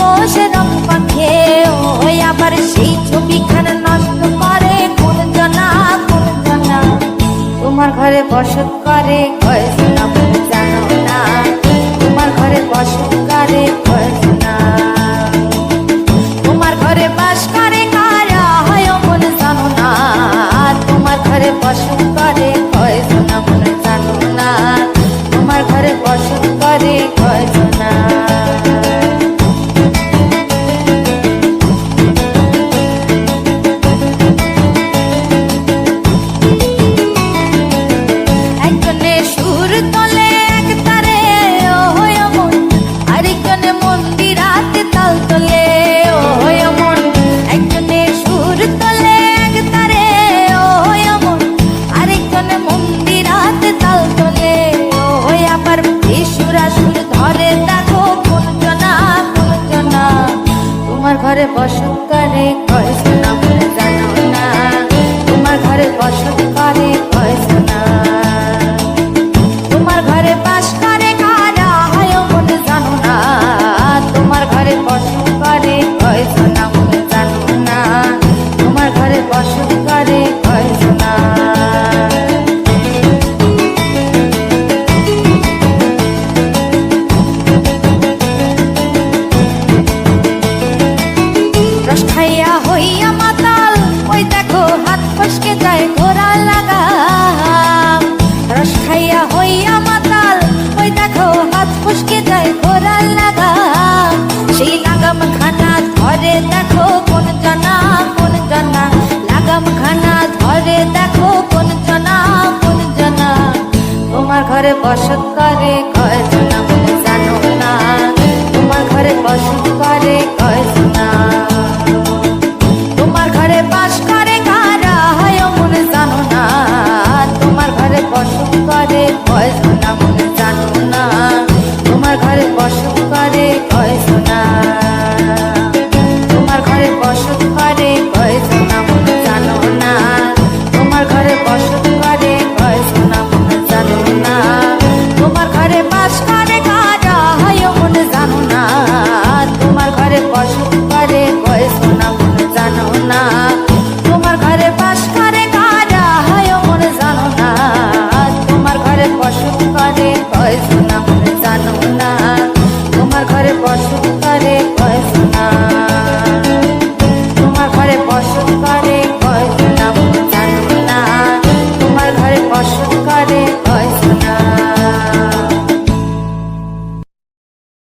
বসে রং ওই আবার সেই ছবিখানা নষ্ট করে গুঞ্জনা গুঞ্জনা। তোমার ঘরে বসত করে কয়েছে না জানো না। তোমার ঘরে বসত করে কয়েছে না ঘরে বসকারে কয় ধরে দেখো কোন জনা কোন জনা। লাগাম খানা ধরে দেখো কোন জনা কোন জনা। তোমার ঘরে বসত করে কয় জনা আমার